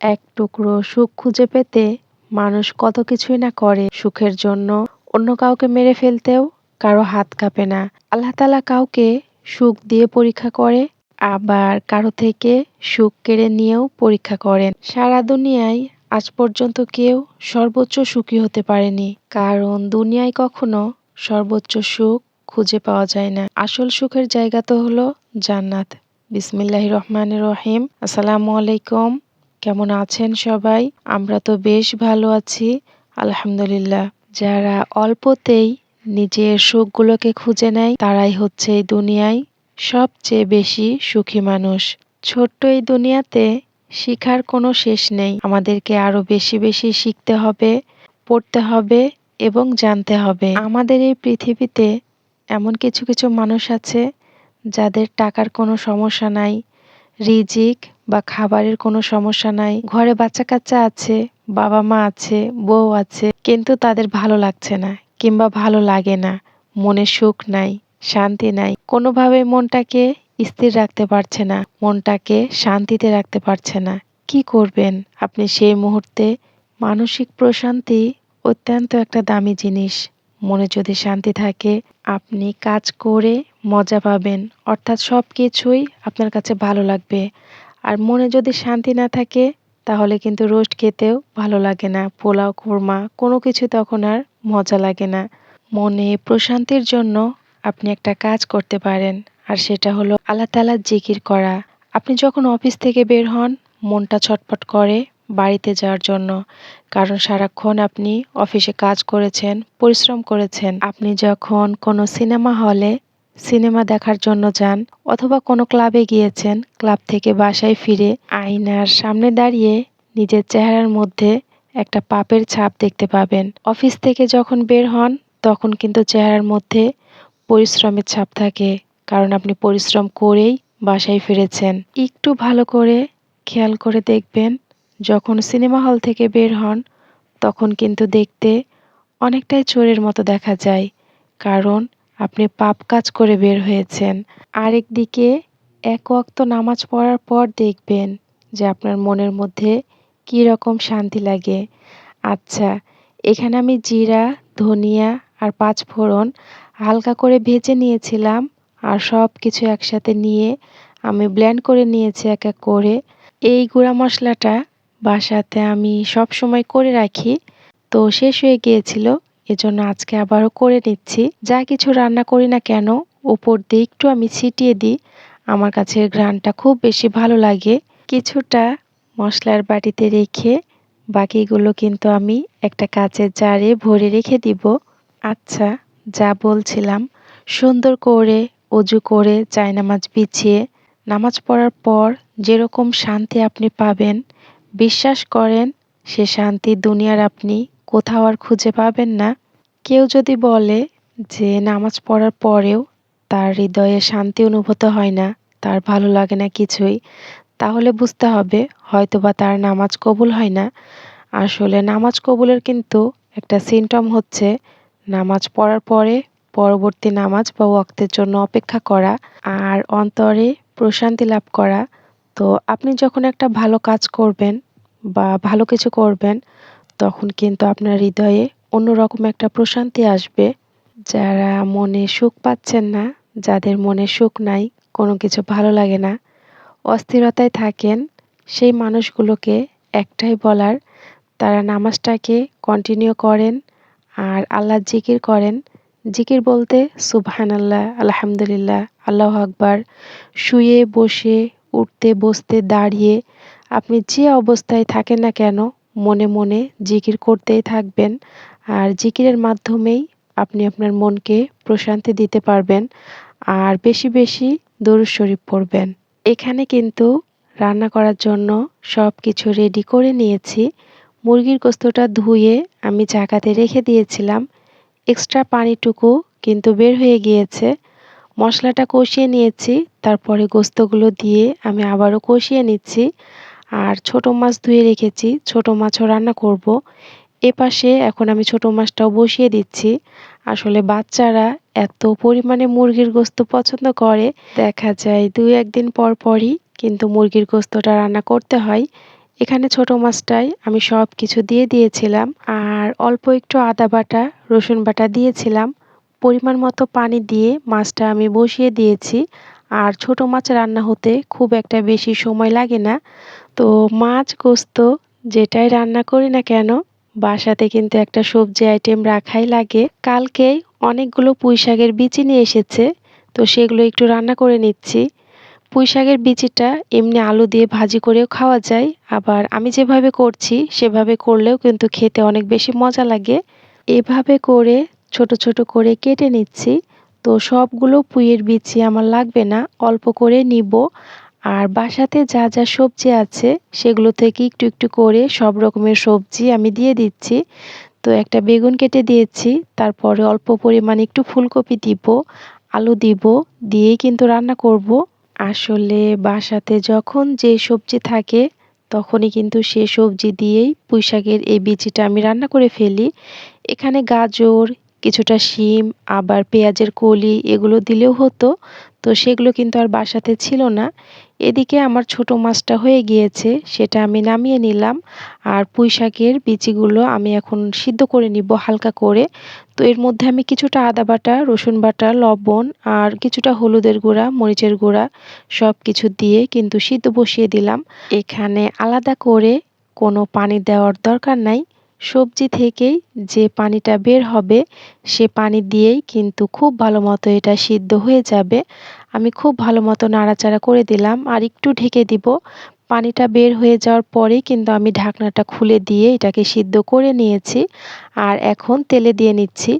এক টুকরো সুখ খুঁজে পেতে মানুষ কত কিছুই না করে সুখের জন্য। অন্য কাউকে মেরে ফেলতেও কারও হাত কাঁপে না। আল্লাহ তালা কাউকে সুখ দিয়ে পরীক্ষা করে, আবার কারও থেকে সুখ কেড়ে নিয়েও পরীক্ষা করেন। সারা দুনিয়ায় আজ পর্যন্ত কেউ সর্বোচ্চ সুখী হতে পারেনি, কারণ দুনিয়ায় কখনো সর্বোচ্চ সুখ খুঁজে পাওয়া যায় না। আসল সুখের জায়গা তো হলো জান্নাত। বিসমিল্লাহ রহমান রহিম। আসসালামু আলাইকুম। কেমন আছেন সবাই? আমরা তো বেশ ভালো আছি, আলহামদুলিল্লাহ। যারা অল্পতেই নিজের সুখগুলোকে খুঁজে নেয়, তারাই হচ্ছে এই দুনিয়ায় সবচেয়ে বেশি সুখী মানুষ। ছোট্ট এই দুনিয়াতে শিখার কোনো শেষ নেই। আমাদেরকে আরও বেশি বেশি শিখতে হবে, পড়তে হবে এবং জানতে হবে। আমাদের এই পৃথিবীতে এমন কিছু কিছু মানুষ আছে, যাদের টাকার কোনো সমস্যা নাই, রিজিক বা খাবারের কোনো সমস্যা নাই। ঘরে বাচ্চা কাচ্চা আছে বাবা মা আছে, বউ আছে, কিন্তু তাদের ভালো লাগছে না কিংবা ভালো লাগে না। মনে সুখ নাই, শান্তি নাই। কোনোভাবে মনটাকে স্থির রাখতে পারছে না, মনটাকে শান্তিতে রাখতে পারছে না। কি করবেন? আপনি সেই মুহূর্তে মানসিক প্রশান্তি অত্যন্ত একটা দামি জিনিস। মনে যদি শান্তি থাকে, আপনি কাজ করে মজা পাবেন। অর্থাৎ সব কিছুই আপনার কাছে ভালো লাগবে। আর মনে যদি শান্তি না থাকে, তাহলে কিন্তু রোস্ট খেতেও ভালো লাগে না। পোলাও কোরমা কোনো কিছু তখন আর মজা লাগে না। মনে প্রশান্তির জন্য আপনি একটা কাজ করতে পারেন, আর সেটা হলো আল্লাহ তালার জিকির করা। আপনি যখন অফিস থেকে বের হন, মনটা ছটপট করে বাড়িতে যাওয়ার জন্য, কারণ সারাক্ষণ আপনি অফিসে কাজ করেছেন, পরিশ্রম করেছেন। আপনি যখন কোনো সিনেমা হলে সিনেমা দেখার জন্য যান অথবা কোনো ক্লাবে গিয়েছেন, ক্লাব থেকে বাসায় ফিরে আয়নার সামনে দাঁড়িয়ে নিজের চেহারার মধ্যে একটা পাপের ছাপ দেখতে পাবেন। অফিস থেকে যখন বের হন, তখন কিন্তু চেহারার মধ্যে পরিশ্রমের ছাপ থাকে, কারণ আপনি পরিশ্রম করেই বাসায় ফিরেছেন। একটু ভালো করে খেয়াল করে দেখবেন, যখন সিনেমা হল থেকে বের হন, তখন কিন্তু দেখতে অনেকটাই চোরের মতো দেখা যায়, কারণ আপনি পাপ কাজ করে বের হয়েছেন। আরেক দিকে, এক ওয়াক্ত নামাজ পড়ার পর দেখবেন যে আপনার মনের মধ্যে কী রকম শান্তি লাগে। আচ্ছা এখানে আমি জিরা, ধনিয়া আর পাঁচ ফোড়ন হালকা করে ভেজে নিয়েছিলাম আর সব কিছু একসাথে নিয়ে আমি ব্লেন্ড করে নিয়েছি এক এক করে। এই গুঁড়া মশলাটা বাসাতে আমি সব সময় করে রাখি। তো শেষ হয়ে গিয়েছিল এজন্য আজকে আবারও করে নিচ্ছি। যা কিছু রান্না করি না কেন, উপর দিয়ে একটু আমি ছিটিয়ে দিই। আমার কাছে ঘ্রাণটা খুব বেশি ভালো লাগে। কিছুটা মশলার বাটিতে রেখে বাকিগুলো কিন্তু আমি একটা কাচের জারে ভরে রেখে দিব। আচ্ছা যা বলছিলাম, সুন্দর করে অজু করে নামাজ বিছিয়ে নামাজ পড়ার পর যেরকম শান্তি আপনি পাবেন, বিশ্বাস করেন, সে শান্তি দুনিয়ার আপনি কোথাও আর খুঁজে পাবেন না। কেউ যদি বলে যে নামাজ পড়ার পরেও তার হৃদয়ে শান্তি অনুভূত হয় না, তার ভালো লাগে না কিছুই, তাহলে বুঝতে হবে হয়তোবা তার নামাজ কবুল হয় না। আসলে নামাজ কবুলের কিন্তু একটা সিমটম হচ্ছে নামাজ পড়ার পরে পরবর্তী নামাজ বা ওয়াক্তের জন্য অপেক্ষা করা আর অন্তরে প্রশান্তি লাভ করা। তো আপনি যখন একটা ভালো কাজ করবেন বা ভালো কিছু করবেন তখন কিন্তু আপনার হৃদয়ে অন্যরকম একটা প্রশান্তি আসবে। যারা মনে সুখ পাচ্ছেন না, যাদের মনে সুখ নাই, কোনো কিছু ভালো লাগে না, অস্থিরতায় থাকেন, সেই মানুষগুলোকে একটাই বলার, তারা নামাজটাকে কন্টিনিউ করেন আর আল্লাহ জিকির করেন। জিকির বলতে সুবহান আল্লাহ আলহামদুলিল্লাহ, আল্লাহ আকবার, শুয়ে, বসে, উঠতে, বসতে, দাঁড়িয়ে, আপনি যে অবস্থায় থাকেন না কেন মনে মনে জিকির করতেই থাকবেন। আর জিকিরের মাধ্যমেই আপনি আপনার মনকে প্রশান্তি দিতে পারবেন আর বেশি বেশি দরুদ শরীফ পড়বেন। এখানে কিন্তু রান্না করার জন্য সব কিছু রেডি করে নিয়েছি। মুরগির গোস্তটা ধুয়ে আমি জায়গাতে রেখে দিয়েছিলাম। এক্সট্রা পানিটুকু কিন্তু বের হয়ে গিয়েছে। মশলাটা কষিয়ে নিয়েছি, তারপরে গোস্তগুলো দিয়ে আমি আবারও কষিয়ে নিচ্ছি। আর ছোট মাছ ধুয়ে রেখেছি, ছোট মাছও রান্না করব। এপাশে এখন আমি ছোট মাছটাও বসিয়ে দিচ্ছি। আসলে বাচ্চারা এত পরিমাণে মুরগির গোস্ত পছন্দ করে। দেখা যায় দুই একদিন পর পরই কিন্তু মুরগির গোস্তটা রান্না করতে হয়। এখানে ছোট মাছটাই আমি সব কিছু দিয়ে দিয়েছিলাম আর অল্প একটু আদা বাটা, রসুন বাটা দিয়েছিলাম। পরিমাণ মতো পানি দিয়ে মাছটা আমি বসিয়ে দিয়েছি। আর ছোট মাছ রান্না হতে খুব একটা বেশি সময় লাগে না। তো মাছ, গোস্ত যেটাই রান্না করি না কেন, বাসাতে কিন্তু একটা সবজি আইটেম রাখাই লাগে। কালকেই অনেকগুলো পুঁই শাকের বিচি নিয়ে এসেছে, তো সেগুলো একটু রান্না করে নিচ্ছি। পুঁই শাকের বিচিটা এমনি আলু দিয়ে ভাজি করেও খাওয়া যায়, আবার আমি যেভাবে করছি সেভাবে করলেও কিন্তু খেতে অনেক বেশি মজা লাগে। এভাবে করে ছোট ছোট করে কেটে নিচ্ছি। তো সবগুলো পুঁইয়ের বিচি আমার লাগবে না, অল্প করে নিব। আর বাসাতে যা যা সবজি আছে, সেগুলো থেকে একটু একটু করে সব রকমের সবজি আমি দিয়ে দিচ্ছি। তো একটা বেগুন কেটে দিয়েছি, তারপরে অল্প পরিমাণে একটু ফুলকপি দিব, আলু দিব, দিয়েই কিন্তু রান্না করব। আসলে বাসাতে যখন যে সবজি থাকে, তখনই কিন্তু সে সবজি দিয়েই পুঁইশাকের এই বিচিটা আমি রান্না করে ফেলি। এখানে গাজর কিছুটা শিম, আবার পেঁয়াজের কলি এগুলো দিলেও হতো। তো সেগুলো কিন্তু আর বাসাতে ছিল না। এদিকে আমার ছোট মাছটা হয়ে গিয়েছে, সেটা আমি নামিয়ে নিলাম। আর পুঁই শাকের বিচিগুলো আমি এখন সিদ্ধ করে নিব হালকা করে। তো এর মধ্যে আমি কিছুটা আদা বাটা, রসুন বাটা, লবণ আর কিছুটা হলুদের গুঁড়া, মরিচের গুঁড়া সব কিছু দিয়ে কিন্তু সিদ্ধ বসিয়ে দিলাম। এখানে আলাদা করে কোনো পানি দেওয়ার দরকার নাই। সবজি থেকেই যে পানিটা বের হবে, সে পানি দিয়েই কিন্তু খুব ভালো মতো এটা সিদ্ধ হয়ে যাবে। আমি খুব ভালো মতো নাড়াচাড়া করে দিলাম আর একটু ঢেকে দিব। পানিটা বের হয়ে যাওয়ার পরেই কিন্তু আমি ঢাকনাটা খুলে দিয়ে এটাকে সিদ্ধ করে নিয়েছি আর এখন তেলে দিয়ে নিচ্ছি।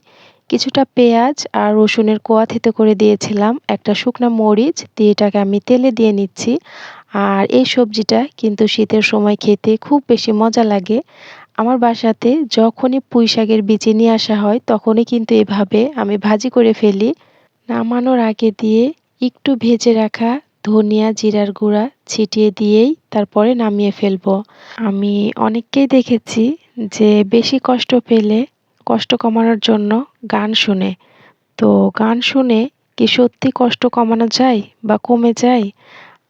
কিছুটা পেঁয়াজ আর রসুনের কোয়া থেতে করে দিয়েছিলাম, একটা শুকনা মরিচ দিয়ে এটাকে আমি তেলে দিয়ে নিচ্ছি। আর এই সবজিটা কিন্তু শীতের সময় খেতে খুব বেশি মজা লাগে। আমার বাসাতে যখনই পুঁই শাকের বিচি নিয়ে আসা হয়, তখনই কিন্তু এভাবে আমি ভাজি করে ফেলি। নামানোর আগে দিয়ে একটু ভেজে রাখা ধনিয়া, জিরার গুঁড়া ছিটিয়ে দিয়েই তারপরে নামিয়ে ফেলব। আমি অনেককেই দেখেছি যে বেশি কষ্ট পেলে, কষ্ট কমানোর জন্য গান শুনে। তো গান শুনে কি সত্যি কষ্ট কমানো যায় বা কমে যায়?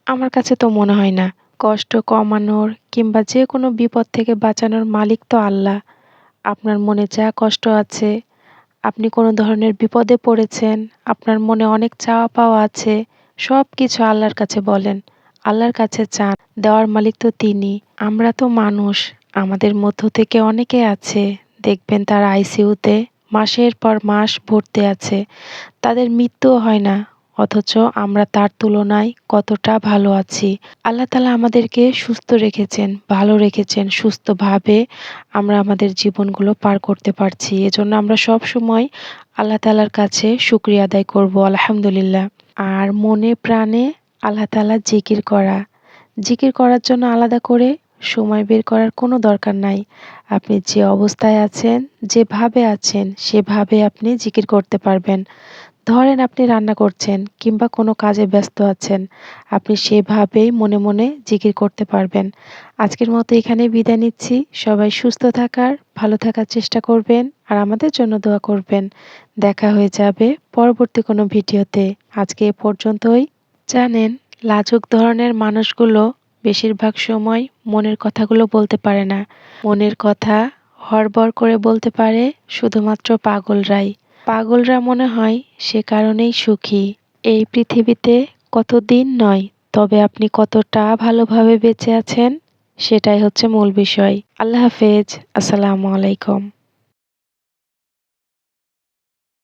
আমার কাছে তো মনে হয় না। কষ্ট কমানোর কিংবা যে কোনো বিপদ থেকে বাঁচানোর মালিক তো আল্লাহ। আপনার মনে যা কষ্ট আছে, আপনি কোনো ধরনের বিপদে পড়েছেন, আপনার মনে অনেক চাওয়া পাওয়া আছে সব কিছু আল্লাহর কাছে বলেন, আল্লাহর কাছে চান। দেওয়ার মালিক তো তিনি। আমরা তো মানুষ, আমাদের মধ্য থেকে অনেকে আছে, দেখবেন তারা আইসিইউতে মাসের পর মাস ভর্তি আছে, তাদের মৃত্যুও হয় না। অথচ আমরা তার তুলনায় কতটা ভালো আছি। আল্লাহ তালা আমাদেরকে সুস্থ রেখেছেন, ভালো রেখেছেন, সুস্থভাবে আমরা আমাদের জীবনগুলো পার করতে পারছি। এজন্য আমরা সব সময় আল্লাহ তালার কাছে শুক্রিয়া আদায় করব, আলহামদুলিল্লাহ। আর মনে প্রাণে আল্লাহ তালা জিকির করা। জিকির করার জন্য আলাদা করে সময় বের করার কোনো দরকার নাই। আপনি যে অবস্থায় আছেন, যেভাবে আছেন, সেভাবে আপনি জিকির করতে পারবেন। ধরেন আপনি রান্না করছেন কিংবা কোনো কাজে ব্যস্ত আছেন, আপনি সেভাবেই মনে মনে জিকির করতে পারবেন। আজকের মতো এখানে বিদায় নিচ্ছি। সবাই সুস্থ থাকার, ভালো থাকার চেষ্টা করবেন আর আমাদের জন্য দোয়া করবেন। দেখা হয়ে যাবে পরবর্তী কোনো ভিডিওতে। আজকে এ পর্যন্তই। জানেন, লাজুক ধরনের মানুষগুলো বেশিরভাগ সময় মনের কথাগুলো বলতে পারে না। মনের কথা হড়বড় করে বলতে পারে শুধুমাত্র পাগলরাই। পাগলরা মনে হয় সে কারণেই সুখী। এই পৃথিবীতে কত দিন নয়, তবে আপনি কতটা ভালোভাবে বেঁচে আছেন, সেটাই হচ্ছে মূল বিষয়। আল্লাহ হাফেজ। আসসালামু আলাইকুম।